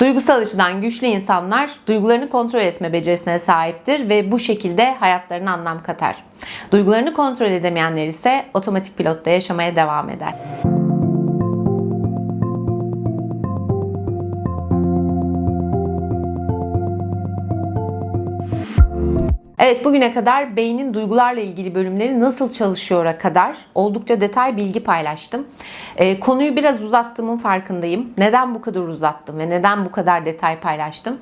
Duygusal açıdan güçlü insanlar duygularını kontrol etme becerisine sahiptir ve bu şekilde hayatlarına anlam katar. Duygularını kontrol edemeyenler ise otomatik pilotta yaşamaya devam eder. Evet bugüne kadar beynin duygularla ilgili bölümleri nasıl çalışıyor'a kadar oldukça detay bilgi paylaştım. Ee, konuyu biraz uzattığımın farkındayım. Neden bu kadar uzattım ve neden bu kadar detay paylaştım?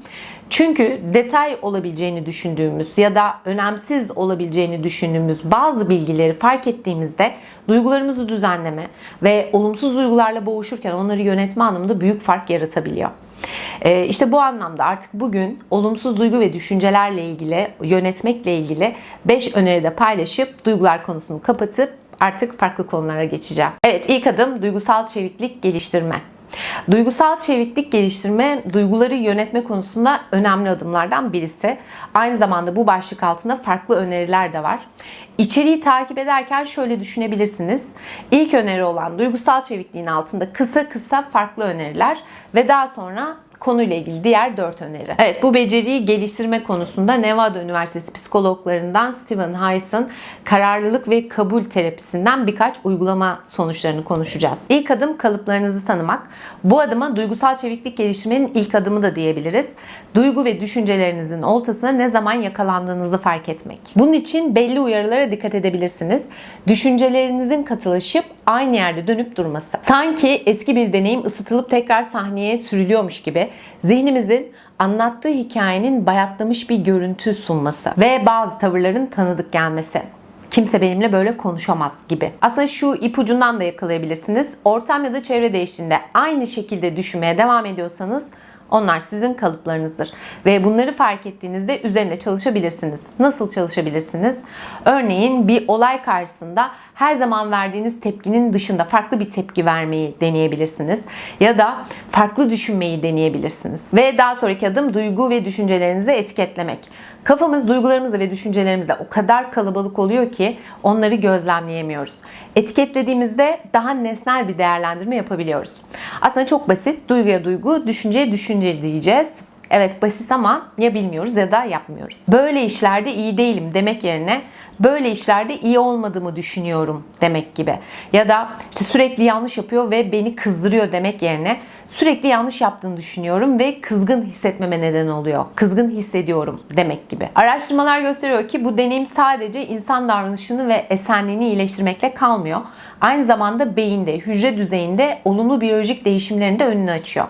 Çünkü detay olabileceğini düşündüğümüz ya da önemsiz olabileceğini düşündüğümüz bazı bilgileri fark ettiğimizde duygularımızı düzenleme ve olumsuz duygularla boğuşurken onları yönetme anlamında büyük fark yaratabiliyor. Ee, işte bu anlamda artık bugün olumsuz duygu ve düşüncelerle ilgili, yönetmekle ilgili 5 öneride paylaşıp duygular konusunu kapatıp artık farklı konulara geçeceğim. Evet ilk adım duygusal çeviklik geliştirme. Duygusal çeviklik geliştirme duyguları yönetme konusunda önemli adımlardan birisi. Aynı zamanda bu başlık altında farklı öneriler de var. İçeriği takip ederken şöyle düşünebilirsiniz. İlk öneri olan duygusal çevikliğin altında kısa kısa farklı öneriler ve daha sonra konuyla ilgili diğer 4 öneri. Evet bu beceriyi geliştirme konusunda Nevada Üniversitesi psikologlarından Steven Hayes'ın kararlılık ve kabul terapisinden birkaç uygulama sonuçlarını konuşacağız. İlk adım kalıplarınızı tanımak. Bu adıma duygusal çeviklik geliştirmenin ilk adımı da diyebiliriz. Duygu ve düşüncelerinizin oltasına ne zaman yakalandığınızı fark etmek. Bunun için belli uyarılara dikkat edebilirsiniz. Düşüncelerinizin katılaşıp aynı yerde dönüp durması. Sanki eski bir deneyim ısıtılıp tekrar sahneye sürülüyormuş gibi zihnimizin anlattığı hikayenin bayatlamış bir görüntü sunması ve bazı tavırların tanıdık gelmesi kimse benimle böyle konuşamaz gibi. Aslında şu ipucundan da yakalayabilirsiniz. Ortam ya da çevre değiştiğinde aynı şekilde düşünmeye devam ediyorsanız onlar sizin kalıplarınızdır. Ve bunları fark ettiğinizde üzerine çalışabilirsiniz. Nasıl çalışabilirsiniz? Örneğin bir olay karşısında her zaman verdiğiniz tepkinin dışında farklı bir tepki vermeyi deneyebilirsiniz. Ya da farklı düşünmeyi deneyebilirsiniz. Ve daha sonraki adım duygu ve düşüncelerinizi etiketlemek. Kafamız duygularımızla ve düşüncelerimizle o kadar kalabalık oluyor ki onları gözlemleyemiyoruz. Etiketlediğimizde daha nesnel bir değerlendirme yapabiliyoruz. Aslında çok basit. Duyguya duygu, düşünceye düşünce diyeceğiz. Evet basit ama ya bilmiyoruz ya da yapmıyoruz. Böyle işlerde iyi değilim demek yerine böyle işlerde iyi olmadığımı düşünüyorum demek gibi. Ya da işte sürekli yanlış yapıyor ve beni kızdırıyor demek yerine sürekli yanlış yaptığını düşünüyorum ve kızgın hissetmeme neden oluyor. Kızgın hissediyorum demek gibi. Araştırmalar gösteriyor ki bu deneyim sadece insan davranışını ve esenliğini iyileştirmekle kalmıyor. Aynı zamanda beyinde, hücre düzeyinde olumlu biyolojik değişimlerin de önünü açıyor.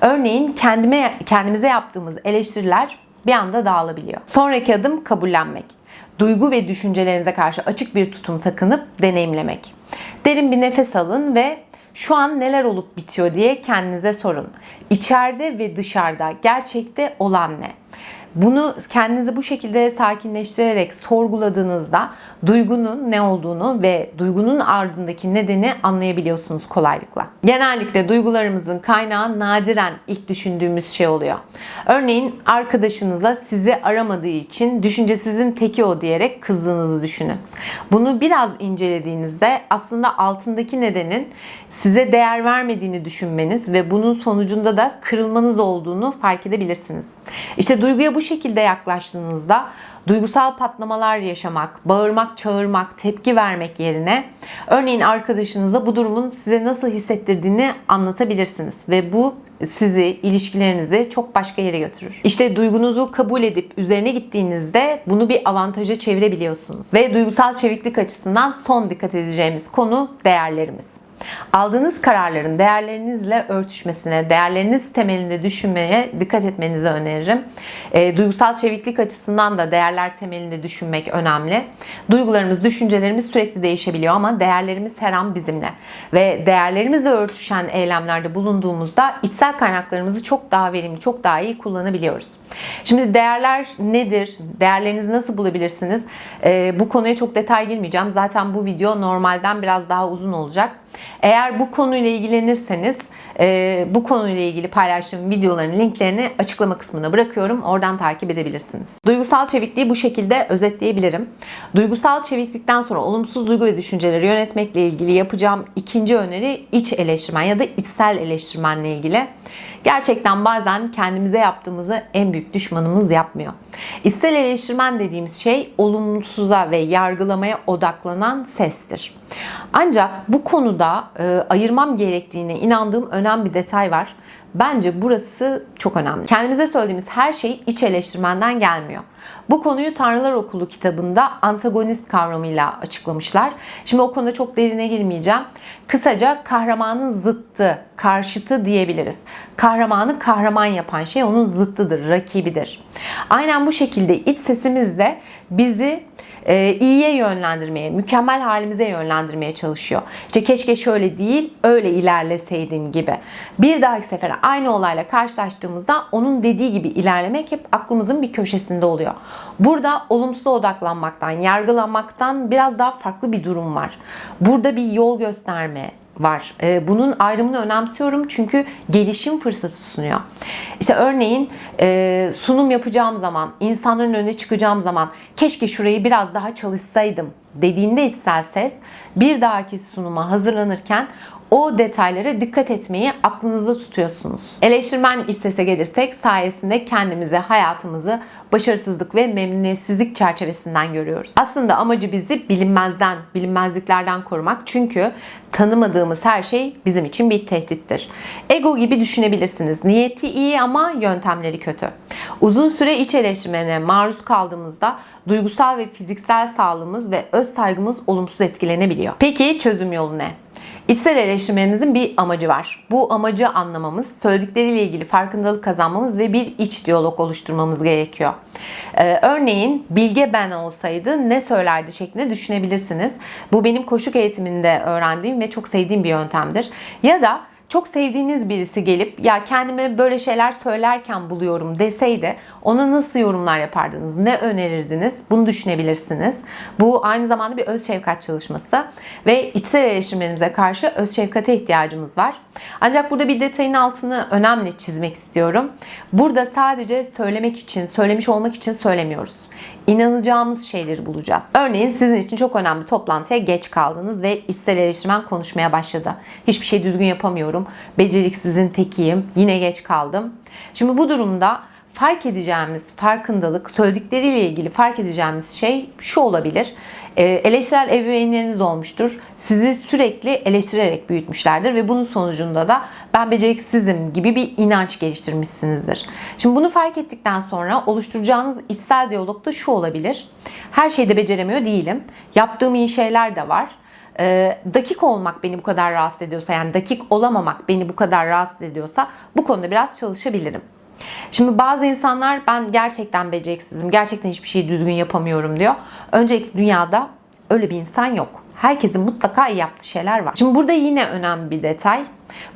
Örneğin kendime kendimize yaptığımız eleştiriler bir anda dağılabiliyor. Sonraki adım kabullenmek. Duygu ve düşüncelerinize karşı açık bir tutum takınıp deneyimlemek. Derin bir nefes alın ve şu an neler olup bitiyor diye kendinize sorun. İçeride ve dışarıda gerçekte olan ne? Bunu kendinizi bu şekilde sakinleştirerek sorguladığınızda duygunun ne olduğunu ve duygunun ardındaki nedeni anlayabiliyorsunuz kolaylıkla. Genellikle duygularımızın kaynağı nadiren ilk düşündüğümüz şey oluyor. Örneğin arkadaşınıza sizi aramadığı için düşüncesizin teki o diyerek kızdığınızı düşünün. Bunu biraz incelediğinizde aslında altındaki nedenin size değer vermediğini düşünmeniz ve bunun sonucunda da kırılmanız olduğunu fark edebilirsiniz. İşte duyguya bu şekilde yaklaştığınızda duygusal patlamalar yaşamak, bağırmak, çağırmak, tepki vermek yerine örneğin arkadaşınıza bu durumun size nasıl hissettirdiğini anlatabilirsiniz ve bu sizi, ilişkilerinizi çok başka yere götürür. İşte duygunuzu kabul edip üzerine gittiğinizde bunu bir avantaja çevirebiliyorsunuz. Ve duygusal çeviklik açısından son dikkat edeceğimiz konu değerlerimiz. Aldığınız kararların değerlerinizle örtüşmesine, değerleriniz temelinde düşünmeye dikkat etmenizi öneririm. E, duygusal çeviklik açısından da değerler temelinde düşünmek önemli. Duygularımız, düşüncelerimiz sürekli değişebiliyor ama değerlerimiz her an bizimle. Ve değerlerimizle örtüşen eylemlerde bulunduğumuzda içsel kaynaklarımızı çok daha verimli, çok daha iyi kullanabiliyoruz. Şimdi değerler nedir? Değerlerinizi nasıl bulabilirsiniz? E, bu konuya çok detay girmeyeceğim. Zaten bu video normalden biraz daha uzun olacak. Eğer bu konuyla ilgilenirseniz Ee, bu konuyla ilgili paylaştığım videoların linklerini açıklama kısmına bırakıyorum. Oradan takip edebilirsiniz. Duygusal çevikliği bu şekilde özetleyebilirim. Duygusal çeviklikten sonra olumsuz duygu ve düşünceleri yönetmekle ilgili yapacağım ikinci öneri iç eleştirmen ya da içsel eleştirmenle ilgili. Gerçekten bazen kendimize yaptığımızı en büyük düşmanımız yapmıyor. İçsel eleştirmen dediğimiz şey olumsuza ve yargılamaya odaklanan sestir. Ancak bu konuda e, ayırmam gerektiğine inandığım önemli bir detay var. Bence burası çok önemli. Kendimize söylediğimiz her şey iç eleştirmenden gelmiyor. Bu konuyu Tanrılar Okulu kitabında antagonist kavramıyla açıklamışlar. Şimdi o konuda çok derine girmeyeceğim. Kısaca kahramanın zıttı, karşıtı diyebiliriz. Kahramanı kahraman yapan şey onun zıttıdır, rakibidir. Aynen bu şekilde iç sesimiz de bizi e, iyiye yönlendirmeye, mükemmel halimize yönlendirmeye çalışıyor. İşte keşke şöyle değil, öyle ilerleseydin gibi. Bir dahaki sefere aynı olayla karşılaştığımızda onun dediği gibi ilerlemek hep aklımızın bir köşesinde oluyor. Burada olumsuz odaklanmaktan, yargılamaktan biraz daha farklı bir durum var. Burada bir yol gösterme, var. Ee, bunun ayrımını önemsiyorum çünkü gelişim fırsatı sunuyor. İşte örneğin e, sunum yapacağım zaman, insanların önüne çıkacağım zaman keşke şurayı biraz daha çalışsaydım dediğinde içsel ses bir dahaki sunuma hazırlanırken o detaylara dikkat etmeyi aklınızda tutuyorsunuz. Eleştirmen iç sese gelirsek sayesinde kendimizi, hayatımızı başarısızlık ve memnuniyetsizlik çerçevesinden görüyoruz. Aslında amacı bizi bilinmezden, bilinmezliklerden korumak. Çünkü tanımadığımız her şey bizim için bir tehdittir. Ego gibi düşünebilirsiniz. Niyeti iyi ama yöntemleri kötü. Uzun süre iç eleştirmene maruz kaldığımızda duygusal ve fiziksel sağlığımız ve öz saygımız olumsuz etkilenebiliyor. Peki çözüm yolu ne? İçsel eleştirmemizin bir amacı var. Bu amacı anlamamız, söyledikleriyle ilgili farkındalık kazanmamız ve bir iç diyalog oluşturmamız gerekiyor. Ee, örneğin bilge ben olsaydı ne söylerdi şeklinde düşünebilirsiniz. Bu benim koşuk eğitiminde öğrendiğim ve çok sevdiğim bir yöntemdir. Ya da çok sevdiğiniz birisi gelip ya kendime böyle şeyler söylerken buluyorum deseydi ona nasıl yorumlar yapardınız? Ne önerirdiniz? Bunu düşünebilirsiniz. Bu aynı zamanda bir öz şefkat çalışması ve içsel eleştirmenimize karşı öz şefkate ihtiyacımız var. Ancak burada bir detayın altını önemli çizmek istiyorum. Burada sadece söylemek için, söylemiş olmak için söylemiyoruz. İnanacağımız şeyleri bulacağız. Örneğin sizin için çok önemli toplantıya geç kaldınız ve içsel eleştirmen konuşmaya başladı. Hiçbir şey düzgün yapamıyorum. Beceriksizin tekiyim. Yine geç kaldım. Şimdi bu durumda fark edeceğimiz farkındalık, söyledikleriyle ilgili fark edeceğimiz şey şu olabilir. Ee, eleştirel ebeveynleriniz olmuştur. Sizi sürekli eleştirerek büyütmüşlerdir ve bunun sonucunda da ben beceriksizim gibi bir inanç geliştirmişsinizdir. Şimdi bunu fark ettikten sonra oluşturacağınız içsel diyalogda şu olabilir. Her şeyde beceremiyor değilim. Yaptığım iyi şeyler de var e, dakik olmak beni bu kadar rahatsız ediyorsa yani dakik olamamak beni bu kadar rahatsız ediyorsa bu konuda biraz çalışabilirim. Şimdi bazı insanlar ben gerçekten beceriksizim, gerçekten hiçbir şeyi düzgün yapamıyorum diyor. Öncelikle dünyada öyle bir insan yok. Herkesin mutlaka iyi yaptığı şeyler var. Şimdi burada yine önemli bir detay.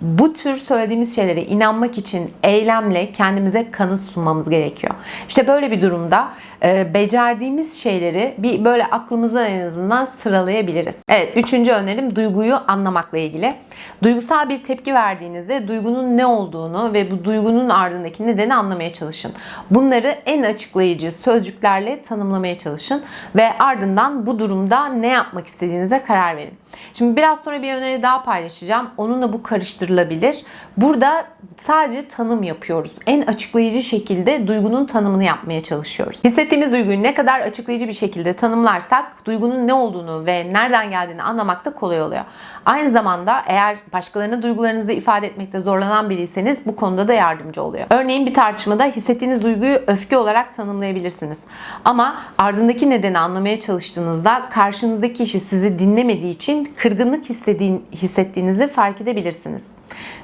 Bu tür söylediğimiz şeylere inanmak için eylemle kendimize kanıt sunmamız gerekiyor. İşte böyle bir durumda e, becerdiğimiz şeyleri bir böyle aklımızdan en azından sıralayabiliriz. Evet, üçüncü önerim duyguyu anlamakla ilgili. Duygusal bir tepki verdiğinizde duygunun ne olduğunu ve bu duygunun ardındaki nedeni anlamaya çalışın. Bunları en açıklayıcı sözcüklerle tanımlamaya çalışın ve ardından bu durumda ne yapmak istediğinize karar verin. Şimdi biraz sonra bir öneri daha paylaşacağım. Onunla bu karıştırılabilir. Burada sadece tanım yapıyoruz. En açıklayıcı şekilde duygunun tanımını yapmaya çalışıyoruz. Hissettiğimiz duyguyu ne kadar açıklayıcı bir şekilde tanımlarsak duygunun ne olduğunu ve nereden geldiğini anlamak da kolay oluyor. Aynı zamanda eğer başkalarına duygularınızı ifade etmekte zorlanan biriyseniz bu konuda da yardımcı oluyor. Örneğin bir tartışmada hissettiğiniz duyguyu öfke olarak tanımlayabilirsiniz. Ama ardındaki nedeni anlamaya çalıştığınızda karşınızdaki kişi sizi dinlemediği için kırgınlık hissettiğinizi fark edebilirsiniz.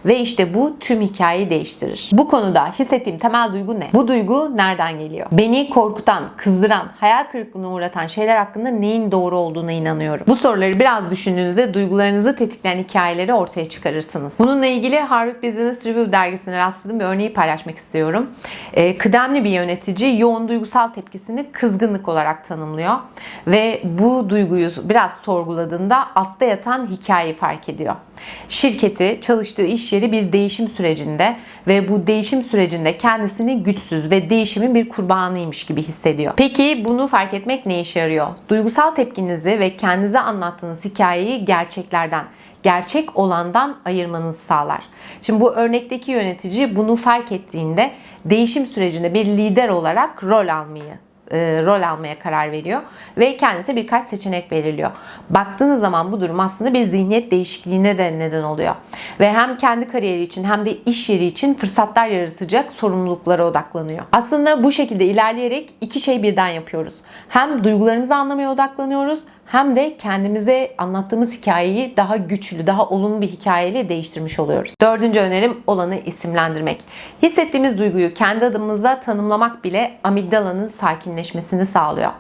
Ve işte bu tüm hikayeyi değiştirir. Bu konuda hissettiğim temel duygu ne? Bu duygu nereden geliyor? Beni korkutan, kızdıran, hayal kırıklığına uğratan şeyler hakkında neyin doğru olduğuna inanıyorum. Bu soruları biraz düşündüğünüzde duygularınızı tetikleyen hikayeleri ortaya çıkarırsınız. Bununla ilgili Harvard Business Review dergisine rastladığım bir örneği paylaşmak istiyorum. Ee, kıdemli bir yönetici yoğun duygusal tepkisini kızgınlık olarak tanımlıyor. Ve bu duyguyu biraz sorguladığında altta yatan hikayeyi fark ediyor. Şirketi, çalıştığı iş yeri bir değişim sürecinde ve bu değişim sürecinde kendisini güçsüz ve değişimin bir kurbanıymış gibi hissediyor. Peki bunu fark etmek ne işe yarıyor? Duygusal tepkinizi ve kendinize anlattığınız hikayeyi gerçeklerden, gerçek olandan ayırmanızı sağlar. Şimdi bu örnekteki yönetici bunu fark ettiğinde değişim sürecinde bir lider olarak rol almayı e, rol almaya karar veriyor ve kendisine birkaç seçenek belirliyor. Baktığınız zaman bu durum aslında bir zihniyet değişikliğine de neden oluyor. Ve hem kendi kariyeri için hem de iş yeri için fırsatlar yaratacak sorumluluklara odaklanıyor. Aslında bu şekilde ilerleyerek iki şey birden yapıyoruz. Hem duygularımızı anlamaya odaklanıyoruz hem de kendimize anlattığımız hikayeyi daha güçlü, daha olumlu bir hikayeyle değiştirmiş oluyoruz. Dördüncü önerim olanı isimlendirmek. Hissettiğimiz duyguyu kendi adımımızla tanımlamak bile amigdalanın sakinleşmesini sağlıyor.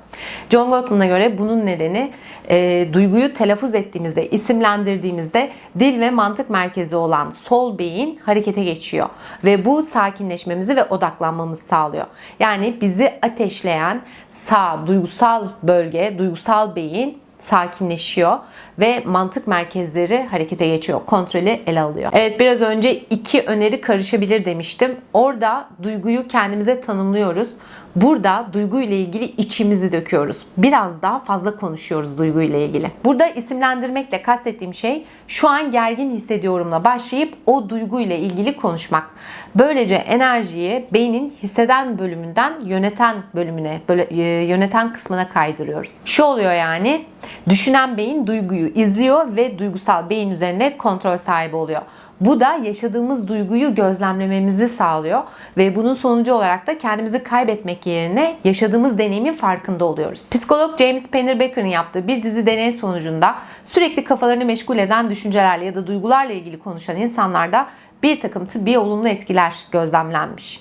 John Gottman'a göre bunun nedeni e, duyguyu telaffuz ettiğimizde, isimlendirdiğimizde dil ve mantık merkezi olan sol beyin harekete geçiyor. Ve bu sakinleşmemizi ve odaklanmamızı sağlıyor. Yani bizi ateşleyen sağ duygusal bölge, duygusal beyin sakinleşiyor ve mantık merkezleri harekete geçiyor. Kontrolü ele alıyor. Evet biraz önce iki öneri karışabilir demiştim. Orada duyguyu kendimize tanımlıyoruz. Burada duygu ile ilgili içimizi döküyoruz. Biraz daha fazla konuşuyoruz duygu ile ilgili. Burada isimlendirmekle kastettiğim şey şu an gergin hissediyorumla başlayıp o duygu ile ilgili konuşmak. Böylece enerjiyi beynin hisseden bölümünden yöneten bölümüne, böyle, e, yöneten kısmına kaydırıyoruz. Şu oluyor yani düşünen beyin duyguyu izliyor ve duygusal beyin üzerine kontrol sahibi oluyor. Bu da yaşadığımız duyguyu gözlemlememizi sağlıyor ve bunun sonucu olarak da kendimizi kaybetmek yerine yaşadığımız deneyimin farkında oluyoruz. Psikolog James Pennerbecker'ın yaptığı bir dizi deney sonucunda sürekli kafalarını meşgul eden düşüncelerle ya da duygularla ilgili konuşan insanlarda bir takım tıbbi olumlu etkiler gözlemlenmiş.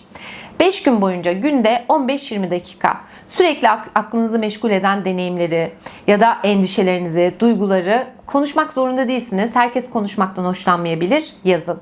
5 gün boyunca günde 15-20 dakika sürekli aklınızı meşgul eden deneyimleri ya da endişelerinizi, duyguları konuşmak zorunda değilsiniz. Herkes konuşmaktan hoşlanmayabilir. Yazın.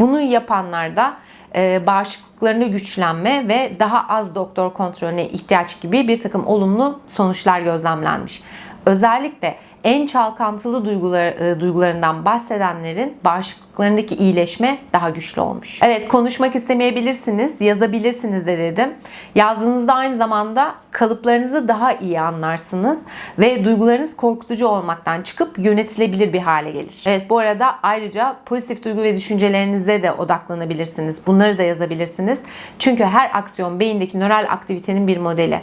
Bunu yapanlarda e, bağışıklıklarını güçlenme ve daha az doktor kontrolüne ihtiyaç gibi bir takım olumlu sonuçlar gözlemlenmiş. Özellikle en çalkantılı duygular, e, duygularından bahsedenlerin bağışıklıklarındaki iyileşme daha güçlü olmuş. Evet konuşmak istemeyebilirsiniz, yazabilirsiniz de dedim. Yazdığınızda aynı zamanda kalıplarınızı daha iyi anlarsınız ve duygularınız korkutucu olmaktan çıkıp yönetilebilir bir hale gelir. Evet bu arada ayrıca pozitif duygu ve düşüncelerinize de odaklanabilirsiniz. Bunları da yazabilirsiniz. Çünkü her aksiyon beyindeki nöral aktivitenin bir modeli.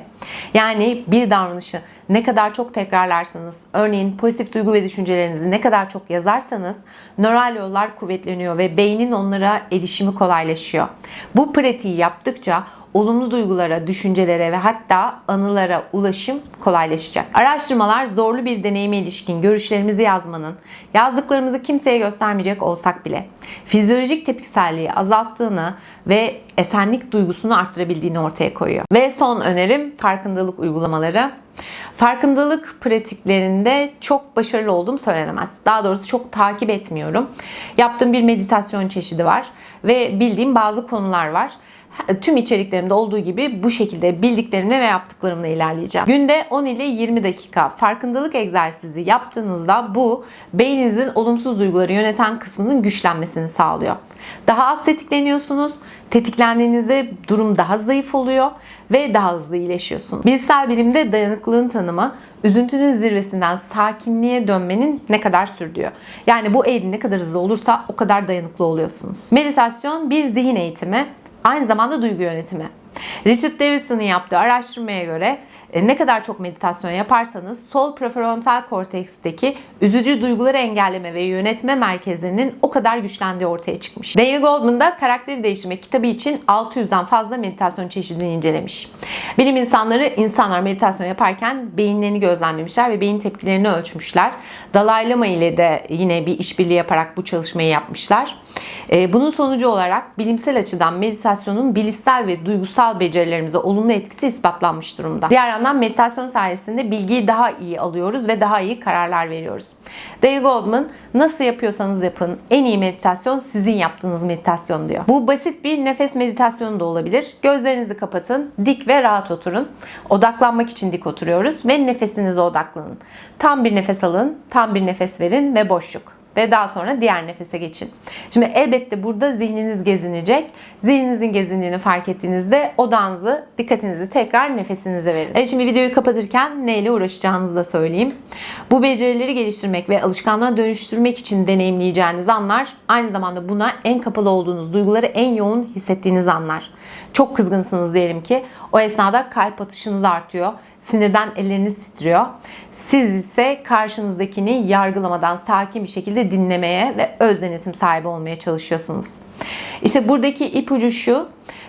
Yani bir davranışı ne kadar çok tekrarlarsanız, örneğin pozitif duygu ve düşüncelerinizi ne kadar çok yazarsanız nöral yollar kuvvetleniyor ve beynin onlara erişimi kolaylaşıyor. Bu pratiği yaptıkça olumlu duygulara, düşüncelere ve hatta anılara ulaşım kolaylaşacak. Araştırmalar zorlu bir deneyime ilişkin görüşlerimizi yazmanın, yazdıklarımızı kimseye göstermeyecek olsak bile fizyolojik tepkiselliği azalttığını ve esenlik duygusunu arttırabildiğini ortaya koyuyor. Ve son önerim farkındalık uygulamaları. Farkındalık pratiklerinde çok başarılı olduğum söylenemez. Daha doğrusu çok takip etmiyorum. Yaptığım bir meditasyon çeşidi var ve bildiğim bazı konular var tüm içeriklerimde olduğu gibi bu şekilde bildiklerimle ve yaptıklarımla ilerleyeceğim. Günde 10 ile 20 dakika farkındalık egzersizi yaptığınızda bu beyninizin olumsuz duyguları yöneten kısmının güçlenmesini sağlıyor. Daha az tetikleniyorsunuz. Tetiklendiğinizde durum daha zayıf oluyor ve daha hızlı iyileşiyorsunuz. Bilsel bilimde dayanıklılığın tanımı üzüntünün zirvesinden sakinliğe dönmenin ne kadar sürdüğü. Yani bu eğri ne kadar hızlı olursa o kadar dayanıklı oluyorsunuz. Meditasyon bir zihin eğitimi Aynı zamanda duygu yönetimi. Richard Davidson'ın yaptığı araştırmaya göre e, ne kadar çok meditasyon yaparsanız sol prefrontal korteksteki üzücü duyguları engelleme ve yönetme merkezlerinin o kadar güçlendiği ortaya çıkmış. Daniel Goldman da Karakteri Değiştirme kitabı için 600'den fazla meditasyon çeşidini incelemiş. Bilim insanları insanlar meditasyon yaparken beyinlerini gözlemlemişler ve beyin tepkilerini ölçmüşler. Dalai Lama ile de yine bir işbirliği yaparak bu çalışmayı yapmışlar. Ee, bunun sonucu olarak bilimsel açıdan meditasyonun bilişsel ve duygusal becerilerimize olumlu etkisi ispatlanmış durumda. Diğer yandan meditasyon sayesinde bilgiyi daha iyi alıyoruz ve daha iyi kararlar veriyoruz. Dale Goldman nasıl yapıyorsanız yapın en iyi meditasyon sizin yaptığınız meditasyon diyor. Bu basit bir nefes meditasyonu da olabilir. Gözlerinizi kapatın, dik ve rahat oturun. Odaklanmak için dik oturuyoruz ve nefesinize odaklanın. Tam bir nefes alın, tam bir nefes verin ve boşluk ve daha sonra diğer nefese geçin. Şimdi elbette burada zihniniz gezinecek. Zihninizin gezindiğini fark ettiğinizde odağınızı, dikkatinizi tekrar nefesinize verin. Evet şimdi videoyu kapatırken neyle uğraşacağınızı da söyleyeyim. Bu becerileri geliştirmek ve alışkanlığa dönüştürmek için deneyimleyeceğiniz anlar aynı zamanda buna en kapalı olduğunuz duyguları en yoğun hissettiğiniz anlar. Çok kızgınsınız diyelim ki o esnada kalp atışınız artıyor. Sinirden elleriniz titriyor. Siz ise karşınızdakini yargılamadan sakin bir şekilde dinlemeye ve öz denetim sahibi olmaya çalışıyorsunuz. İşte buradaki ipucu şu,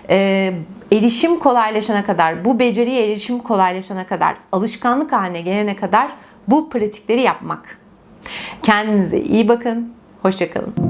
e, erişim kolaylaşana kadar, bu beceriye erişim kolaylaşana kadar, alışkanlık haline gelene kadar bu pratikleri yapmak. Kendinize iyi bakın, hoşçakalın.